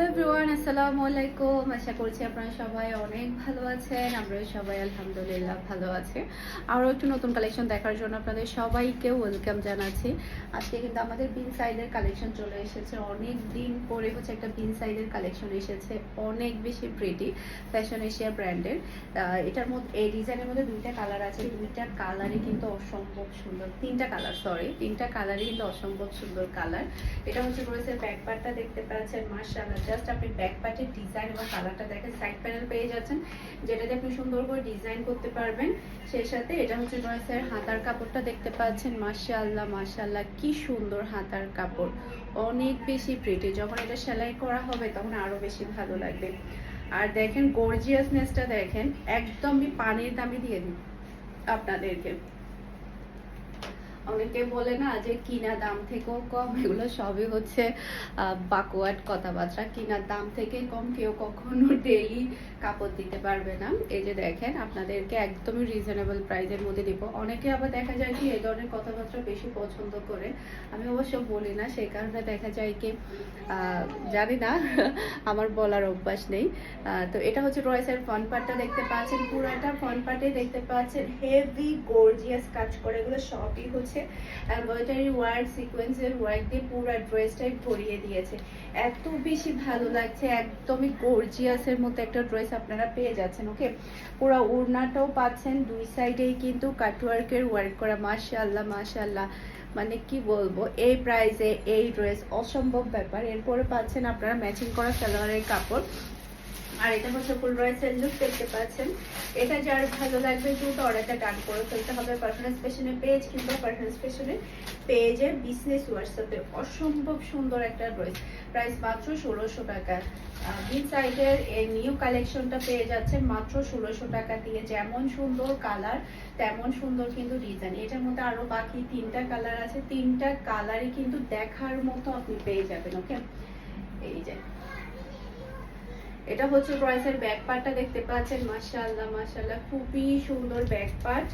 Hello everyone আসসালামু আলাইকুম আশা করছি আপনারা সবাই অনেক ভালো আছেন। আমরা সবাই আলহামদুলিল্লাহ ভালো আছে। আরও একটু নতুন কালেকশন দেখার জন্য আপনাদের সবাইকে ওয়েলকাম জানাচ্ছি। আজকে কিন্তু আমাদের বিন সাইডের কালেকশন চলে এসেছে। অনেক দিন পরে হচ্ছে একটা বিন সাইডের কালেকশন এসেছে। অনেক বেশি প্রিটি ফ্যাশন এশিয়া ব্র্যান্ডের এটার মধ্যে, এই ডিজাইনের মধ্যে দুইটা কালার আছে, দুইটা কালারই কিন্তু অসম্ভব সুন্দর। তিনটা কালার সরি তিনটা কালারই কিন্তু অসম্ভব সুন্দর কালার এটা হচ্ছে রয়েছে ব্যাক পার্টটা দেখতে পাচ্ছেন, মাশাআল্লাহ। জাস্ট আপনি ব্যাক পার্টের ডিজাইন এবং কালারটা দেখেন সাইড প্যানেল পেয়ে যাচ্ছেন, যেটাতে আপনি সুন্দর করে ডিজাইন করতে পারবেন। সেই সাথে এটা হচ্ছে রয়েছে হাতার কাপড়টা দেখতে পাচ্ছেন, মাশাআল্লাহ মাশাআল্লাহ, কি সুন্দর হাতার কাপড়। অনেক বেশি প্রিটি যখন এটা সেলাই করা হবে, তখন আরও বেশি ভালো লাগবে আর দেখেন গর্জিয়াসনেসটা দেখেন, একদমই পানির দামে দিয়ে দিই আপনাদেরকে। অনেকে বলে না যে কিনা দাম থেকেও কম, এগুলো সবই হচ্ছে বাকোয়াট কথাবার্তা। কিনা দাম থেকে কম কেউ কখনো ডেইলি কাপড় দিতে পারবে না। এই যে দেখেন, আপনাদেরকে একদমই রিজনেবল প্রাইসের মধ্যে দিব। অনেকে আবার দেখা যায় কি, এই ধরনের কথাবার্তা বেশি পছন্দ করে। আমি অবশ্য বলি না সেই কারণে দেখা যায় কি জানি না, আমার বলার অভ্যাস নেই। তো এটা হচ্ছে রয়েসের ফ্রন্ট পার্টটা দেখতে পাচ্ছেন। পুরো পুরাটা ফ্রন্ট পার্টে দেখতে পাচ্ছেন। হেভি গর্জিয়াস কাজ করে এগুলো সবই হচ্ছে এমব্রয়ডারি ওয়ার্ক সিকোয়েন্সের ওয়ার্ক দিয়ে পুরো ড্রেসটাই ভরিয়ে দিয়েছে। এত বেশি ভালো লাগছে, একদমই গর্জিয়াসের মতো একটা ড্রেস আপনারা পেয়ে যাচ্ছেন ওকে পুরো উড়নাটাও পাচ্ছেন, দুই সাইডেই কিন্তু কাটওয়ার্কের ওয়ার্ক করা মাশাল্লাহ মাশাল্লাহ মানে কি বলব, এই প্রাইসে এই ড্রেস অসম্ভব ব্যাপার। এরপরে পাচ্ছেন আপনারা ম্যাচিং করা সালোয়ারের কাপড়। আর এটা হচ্ছে ফুল রয়েসের লুক, দেখতে পাচ্ছেন। এটা যার ভালো লাগবে, দ্রুত অর্ডারটা ডান করে ফেলতে হবে পারফরমেন্স পেশনের পেজ কিংবা পারফরমেন্স পেশনের পেজে বিজনেস হোয়াটসঅ্যাপে অসম্ভব সুন্দর একটা ড্রেস প্রাইস মাত্র ষোলোশো টাকা। বিন সাইডের এই নিউ কালেকশনটা পেয়ে যাচ্ছেন মাত্র ষোলোশো টাকা দিয়ে। যেমন সুন্দর কালার তেমন সুন্দর কিন্তু ডিজাইন এটার মধ্যে আরও বাকি তিনটা কালার আছে। তিনটা কালারই কিন্তু দেখার মতো আপনি পেয়ে যাবেন ওকে এই যে। এটা হচ্ছে ড্রয়েসের ব্যাক পার্টটা দেখতে পাচ্ছেন, মাশাআল্লাহ মাশাআল্লাহ, খুবই সুন্দর ব্যাক পার্ট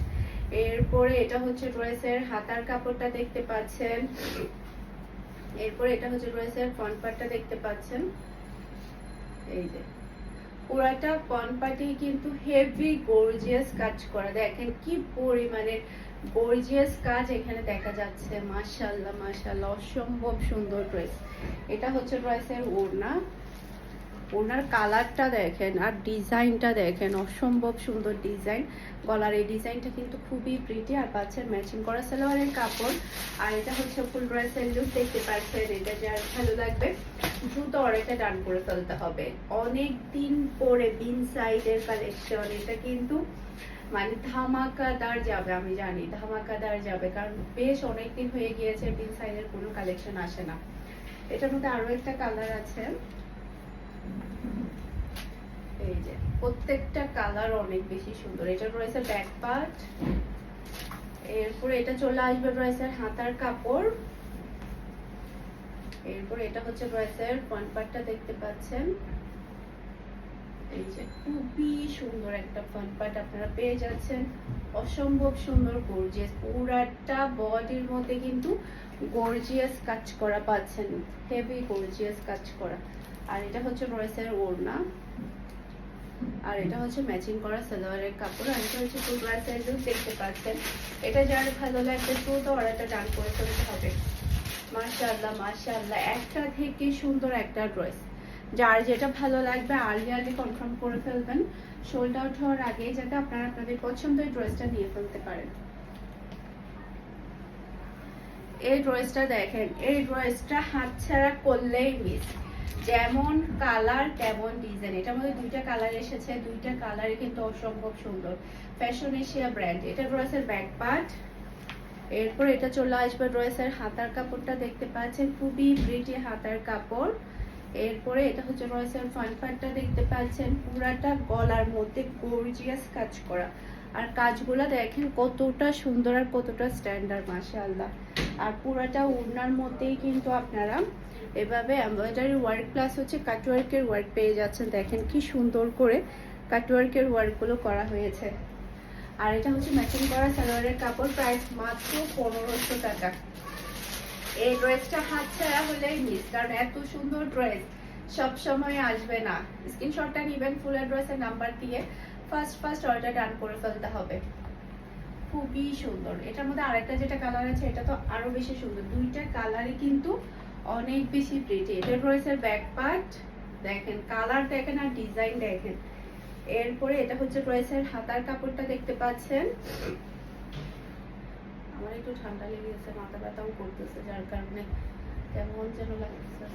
এরপরে এটা হচ্ছে ড্রয়েসের হাতার কাপড়টা দেখতে পাচ্ছেন। এরপরে এটা হচ্ছে ড্রয়েসের ফ্রন্ট পার্টটা দেখতে পাচ্ছেন। এই যে, পুরাটা ফ্রন্ট পার্টি কিন্তু হেভি গর্জিয়াস কাজ করা। দেখেন কি পরিমাণে গর্জিয়াস কাজ এখানে দেখা যাচ্ছে। মাশাআল্লাহ মাশাআল্লাহ, অসম্ভব সুন্দর ড্রেস এটা হচ্ছে ড্রেসের ওড়না। ওনার কালারটা দেখেন আর ডিজাইনটা দেখেন, অসম্ভব সুন্দর ডিজাইন। গলার এই ডিজাইনটা কিন্তু খুবই প্রিটি আর পাচ্ছেন ম্যাচিং করা সালোয়ারের কাপড়। আর এটা হচ্ছে ফুল ড্রেসের লুক, দেখতে পাচ্ছেন এটা যার ভালো লাগবে। দ্রুত অর্ডারটা ডান করে ফেলতে হবে। অনেক দিন পরে বিন সাইডের কালেকশন এটা কিন্তু মানে ধামাকাদার যাবে, আমি জানি, ধামাকাদার যাবে। কারণ বেশ অনেক দিন হয়ে গিয়েছে, বিন সাইডের কোনো কালেকশন আসে না। এটার মধ্যে আরও একটা কালার আছে। প্রত্যেকটা কালার অনেক বেশি সুন্দর। এটা রয়েছে ব্যাক পার্ট এরপরে এটা চলে আসবে রয়েছে হাতার কাপড়, এরপর এটা হচ্ছে ফ্রন্ট পার্টটা দেখতে পাচ্ছেন। এই যে, খুবই সুন্দর একটা ফ্রন্ট পার্ট আপনারা পেয়ে যাচ্ছেন। অসম্ভব সুন্দর গর্জিয়াস পুরাটা বডির মধ্যে কিন্তু গর্জিয়াস কাজ করা পাচ্ছেন। হেভি গর্জিয়াস কাজ করা। আর এটা হচ্ছে রয়েসের ওড়না। আর এটা হচ্ছে ম্যাচিং করা সালোয়ারের কাপড়। আর এটা হচ্ছে ড্রেসের লুক দেখতে পাচ্ছেন। এটা যার ভালো লাগবে দ্রুত অর্ডারটা ডান করে ফেলতে হবে। মাশাআল্লাহ মাশাআল্লাহ। একটা থেকে সুন্দর একটা ড্রেস যার যেটা ভালো লাগবে আর্লি আর্লি কনফার্ম করে ফেলবেন। সোল্ড আউট হওয়ার আগে যাতে আপনারা আপনাদের পছন্দের ড্রেসটা নিয়ে ফেলতে পারেন। এই ড্রেসটা দেখেন, এই ড্রেসটা হাতছাড়া করলেই মিস যেমন কালার তেমন ডিজাইন এটার মধ্যে দুইটা কালার এসেছে, দুইটা কালার কিন্তু অসম্ভব সুন্দর। ফ্যাশন এশিয়া ব্র্যান্ড এটা রয়েছে ব্যাক পার্ট এরপর এটা চলে আসবে রয়েসের হাতার কাপড়টা দেখতে পাচ্ছেন, খুবই প্রিটি হাতার কাপড়। এরপরে এটা হচ্ছে রয়েসের ফ্রন্ট পার্টটা দেখতে পাচ্ছেন, পুরাটা গলার মধ্যে গর্জিয়াস কাজ করা। আর কাজগুলো দেখেন কতটা সুন্দর আর কতটা স্ট্যান্ডার্ড মাশাআল্লাহ। আর পুরাটা ওড়নার মধ্যেই কিন্তু আপনারা এভাবে এমব্রয়ডারি ওয়ার্ক প্লাস হচ্ছে কাটওয়ার্কের ওয়ার্ক পেয়ে যাচ্ছেন। দেখেন কি সুন্দর করে কাটওয়ার্কের ওয়ার্কগুলো করা হয়েছে। আর এটা হচ্ছে ম্যাচিং করা সালোয়ারের কাপড় প্রাইস মাত্র পনেরোশো টাকা। এই ড্রেসটা হাত ছাড়া হলেই মিস কারণ এত সুন্দর ড্রেস সব সময় আসবে না। স্ক্রিনশটটা নেবেন ফুল অ্যাড্রেসের নাম্বার দিয়ে ফার্স্ট ফার্স্ট অর্ডার ডান করে ফেলতে হবে। খুবই সুন্দর। এটার মধ্যে আরেকটা যেটা কালার আছে, এটা তো আরও বেশি সুন্দর। দুইটা কালারই কিন্তু অনেক বেশি প্রিটি এটা রয়েছে ব্যাক পার্ট দেখেন কালার দেখেন আর ডিজাইন দেখেন। এরপরে এটা হচ্ছে রয়েছে হাতার কাপড়টা দেখতে পাচ্ছেন। আমার একটু ঠান্ডা লেগে গেছে মাথা ব্যথাও করতেছে, যার কারণে কেমন যেন লাগতেছে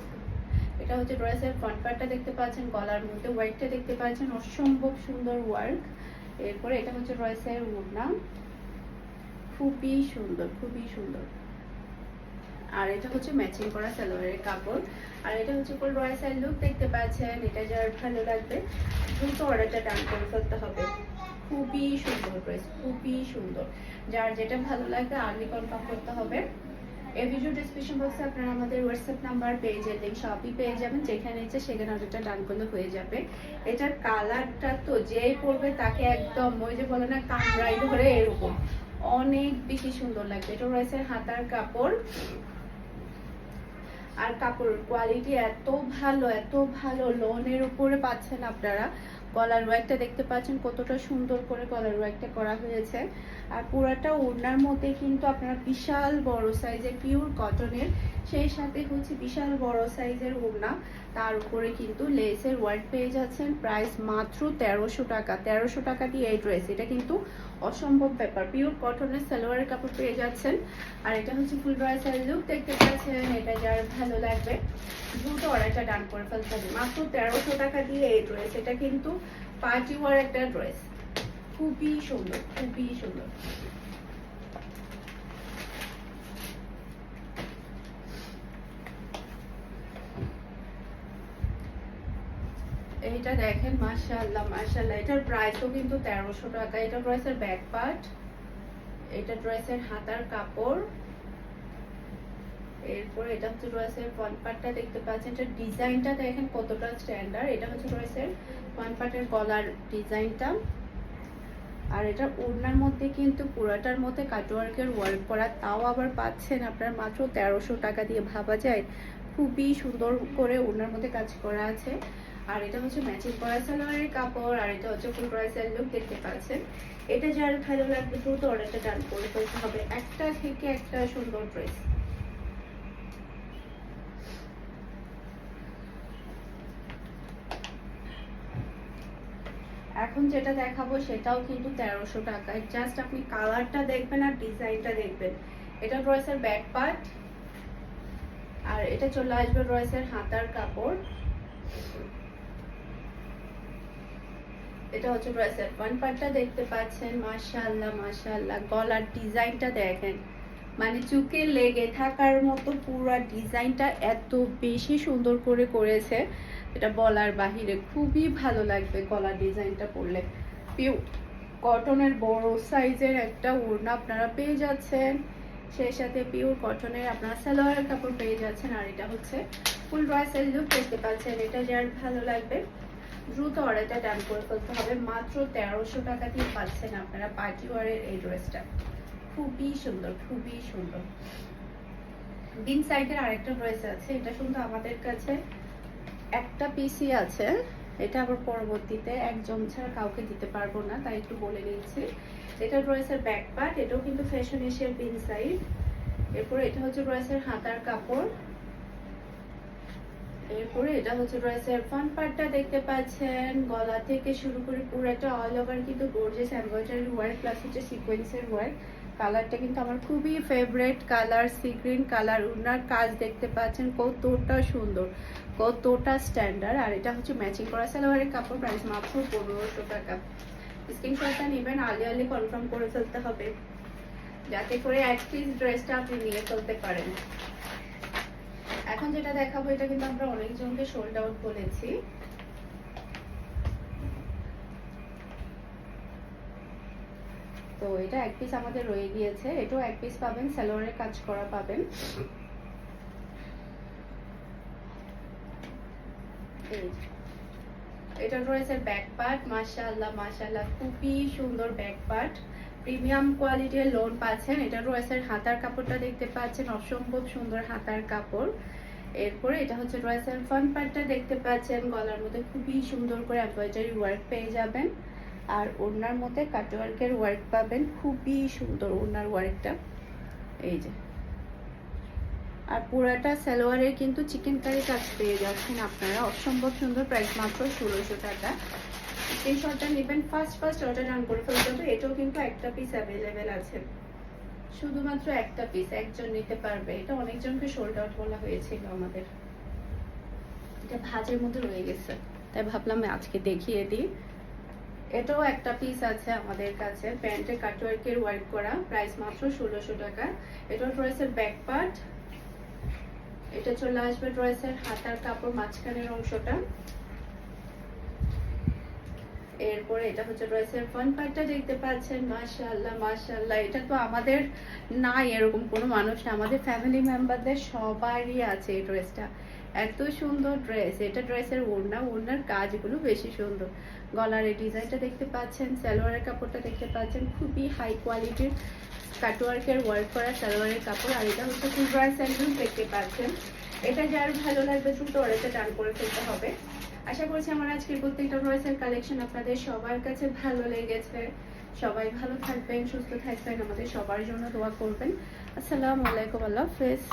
এটা হচ্ছে ড্রেসের ফ্রন্ট পার্টটা দেখতে পাচ্ছেন, গলার মধ্যে ওয়ার্কটা দেখতে পাচ্ছেন, অসম্ভব সুন্দর ওয়ার্ক এরপরে এটা হচ্ছে ড্রেসের ওড়না। খুবই সুন্দর খুবই সুন্দর। আর এটা হচ্ছে ম্যাচিং করা সালোয়ারের কাপড়। আর এটা হচ্ছে ফুল সাইড লুক দেখতে পাচ্ছেন, এটা যার ভালো লাগবে। দ্রুত অর্ডারটা ডান করে ফেলতে হবে। খুবই সুন্দর ড্রেস খুবই সুন্দর। যার যেটা ভালো লাগবে, আর্লি কনফার্ম করতে হবে। এই ভিডিও ডিসক্রিপশন বক্সে আপনারা আমাদের হোয়াটসঅ্যাপ নাম্বার পেজের লিঙ্ক সবই পেয়ে যাবেন। যেখানে ইচ্ছে সেখানে অর্ডারটা ডান করলে হয়ে যাবে। এটার কালারটা তো যেই পরবে তাকে একদম ওই যে বলে না কামড়াই ধরে এরকম। অনেক বেশি সুন্দর লাগবে। এটা রয়েছে হাতার কাপড়। আর কাপড়ের কোয়ালিটি এত ভালো এত ভালো। লোনের উপরে পাচ্ছেন আপনারা। গলার ওয়ার্কটা দেখতে পাচ্ছেন কতটা সুন্দর করে গলার ওয়ার্কটা করা হয়েছে। আর পুরাটা ওড়নার মধ্যে কিন্তু আপনারা বিশাল বড় সাইজের পিওর কটনের সেই সাথে হচ্ছে বিশাল বড় সাইজের ওড়না। তার উপরে কিন্তু লেসের ওয়ার্ড পেয়ে যাচ্ছেন। প্রাইস মাত্র তেরোশো টাকা। তেরোশো টাকা দিয়ে এই ড্রেস। এটা কিন্তু অসম্ভব ব্যাপার। পিওর কটনের সালোয়ারের কাপড় পেয়ে যাচ্ছেন। আর এটা হচ্ছে ফুল ড্রেসের লুক দেখতে পাচ্ছেন। এটা যার ভালো লাগবে। দ্রুত অর্ডারটা ডান করে ফেলতে হবে। মাত্র তেরোশো টাকা দিয়ে এই ড্রেস। এটা কিন্তু পার্টি ওয়ার একটা ড্রেস। খুবই সুন্দর খুবই সুন্দর। এইটা দেখেন, মাশাআল্লাহ মাশাআল্লাহ। এটার প্রাইসও কিন্তু তেরোশো টাকা। এটা ড্রেসের ব্যাক পার্ট, এটা ড্রেসের হাতার কাপড়। এরপর এটা হচ্ছে ড্রেসের ফ্রন্ট পার্টটা দেখতে পাচ্ছেন। এটা ডিজাইনটা দেখেন কতটা স্ট্যান্ডার্ড এটা হচ্ছে ড্রেসের ফ্রন্ট পার্টের গলার ডিজাইনটা। আর এটা ওড়নার মধ্যে কিন্তু পুরাটার মধ্যে কাটওয়ার্কের ওয়ার্ক করা। তাও আবার পাচ্ছেন আপনার মাত্র তেরোশো টাকা দিয়ে ভাবা যায়। খুবই সুন্দর করে ওনার মধ্যে কাজ করা আছে। আর এটা হচ্ছে ম্যাচিং করা সালোয়ারের কাপড়, আর এটা হচ্ছে ফুল ড্রেসের লুক দেখতে পাচ্ছেন। এটা যার ভালো লাগবে দ্রুত অর্ডারটা ডান করে ফেলতে হবে। একটা থেকে একটা সুন্দর ড্রেস। এখন যেটা দেখাবো সেটাও কিন্তু তেরোশো টাকায়। জাস্ট আপনি কালারটা দেখবেন আর ডিজাইনটা দেখবেন। এটা ড্রেসের ব্যাক পার্ট আর এটা চলে আসবে ড্রেসের হাতার কাপড়। এটা হচ্ছে ড্রেসের ফ্রন্ট পার্টটা দেখতে পাচ্ছেন, মাশাআল্লাহ মাশাআল্লাহ। গলার ডিজাইনটা দেখেন। মানে চুকে লেগে থাকার মতো পুরো ডিজাইনটা এত বেশি সুন্দর করে করেছে। এটা বলার বাহিরে খুবই ভালো লাগবে গলার ডিজাইনটা পরলে। পিউ কটনের বড় সাইজের একটা ওড়না আপনারা পেয়ে যাচ্ছেন। সেই সাথে পিওর কটনের আপনারা সালোয়ারের কাপড় পেয়ে যাচ্ছেন, আর এটা হচ্ছে ফুল ড্রেসের লুক দেখতে পাচ্ছেন। এটা যার ভালো লাগবে, দ্রুত অর্ডারটা ডান করে ফেলতে হবে। মাত্র তেরোশো টাকা দিয়ে পাচ্ছেন আপনারা পার্টি ওয়ারের এই ড্রেসটা। খুবই সুন্দর খুবই সুন্দর। দিন সাইডের আরেকটা ড্রেস আছে, এটা শুধু আমাদের কাছে একটা পিসি আছে। এটা আবার পরবর্তীতে একজন ছাড়া কাউকে দিতে পারব না, তাই একটু বলে নিচ্ছি। এটা ড্রেসের ব্যাক পার্ট এটাও কিন্তু ফ্যাশন এশিয়ার পিন সাইড এরপর এটা হচ্ছে ড্রেসের হাতার কাপড়। এরপরে এটা হচ্ছে ড্রেসের ফ্রন্ট পার্টটা দেখতে পাচ্ছেন। গলা থেকে শুরু করে পুরোটা অল ওভার কিন্তু গর্জিয়াস এমব্রয়ডারি ওয়ার্ক প্লাস হচ্ছে সিকোয়েন্সের ওয়ার্ক কালারটা কিন্তু আমার খুবই favourite colour sea green colour উনার কাজ দেখতে পাচ্ছেন কতটা সুন্দর, কতটা স্ট্যান্ডার্ড আর এটা হচ্ছে ম্যাচিং করা সালোয়ারের কাপড় প্রাইস মাত্র পনেরোশো টাকা। স্ক্রিনশটটা নেবেন আলি আলি কনফার্ম করে ফেলতে হবে। যাতে করে অ্যাটলিস্ট ড্রেসটা আপনি নিয়ে ফেলতে পারেন। এখন যেটা দেখাবো, এটা কিন্তু আমরা অনেকজনকে সোল্ড আউট বলেছি। তো এটা এক পিস আমাদের রয়ে গিয়েছে। এটাও এক পিস পাবেন সালোয়ারের কাজ করা পাবেন। এই। এটা রয়েছে ব্যাক পার্ট মাশাআল্লাহ মাশাআল্লাহ, খুবই সুন্দর ব্যাক পার্ট প্রিমিয়াম কোয়ালিটির লোন পাচ্ছেন। এটা রয়েছে হাতার কাপড়টা দেখতে পাচ্ছেন, অসম্ভব সুন্দর হাতার কাপড়। এরপরে এটা হচ্ছে ড্রেসের ফ্রন্ট পার্টটা দেখতে পাচ্ছেন। গলার মধ্যে খুবই সুন্দর করে এমব্রয়ডারি ওয়ার্ক পেয়ে যাবেন। আর ওড়নার মধ্যে কাটওয়ার্কের ওয়ার্ক পাবেন। খুবই সুন্দর ওনার ওয়ার্কটা এই যে। আর পুরাটা সালোয়ারের কিন্তু চিকেন কারি কাজ পেয়ে যাচ্ছেন আপনারা। অসম্ভব সুন্দর প্রাইস মাত্র ষোলোশো টাকা। এই শর্টটা নেবেন ফার্স্ট ফার্স্ট অর্ডার ডান করে ফেলতে হবে। এটাও কিন্তু একটা পিস অ্যাভেলেবেল আছে। শুধুমাত্র একটা পিস একজন নিতে পারবে। এটা অনেকজনকে সোল্ড আউট বলা হয়েছিল আমাদের। এটা ভাজের মধ্যে রয়ে গেছে। তাই ভাবলাম আজকে দেখিয়ে দিই। এটাও একটা পিস আছে আমাদের কাছে। প্যান্টে কাটওয়ার্কের ওয়ার্ক করা। প্রাইস মাত্র ষোলোশো টাকা। এটা ড্রেসের ব্যাক পার্ট এটা চলে আসবে ড্রেসের হাতার কাপড় মাঝখানের অংশটা। এরপরে এটা হচ্ছে ড্রেসের ফ্রন্ট পার্টটা দেখতে পাচ্ছেন। মাশাআল্লাহ মাশাআল্লাহ। এটা তো আমাদের নাই, এরকম কোনো মানুষ না। আমাদের ফ্যামিলি মেম্বারদের সবারই আছে এই ড্রেসটা এত সুন্দর ড্রেস এটা ড্রেসের ওড়না, ওড়নার কাজগুলো বেশি সুন্দর। গলার এই ডিজাইনটা দেখতে পাচ্ছেন, সালোয়ারের কাপড়টা দেখতে পাচ্ছেন, খুবই হাই কোয়ালিটির কাটওয়ার্কের ওয়ার্ক করা সালোয়ারের কাপড়, আর এটা হচ্ছে ফুলবার স্যান্ডেল দেখতে পাচ্ছেন। এটা যার ভালো লাগবে দ্রুত অর্ডারটা ডান করে ফেলতে হবে। আশা করছি আমার আজকের প্রত্যেকটা ড্রেসের কালেকশন আপনাদের সবার কাছে ভালো লেগেছে। সবাই ভালো থাকবেন, সুস্থ থাকবেন, আমাদের সবার জন্য দোয়া করবেন। আসসালামু আলাইকুম, আল্লাহ হাফেজ।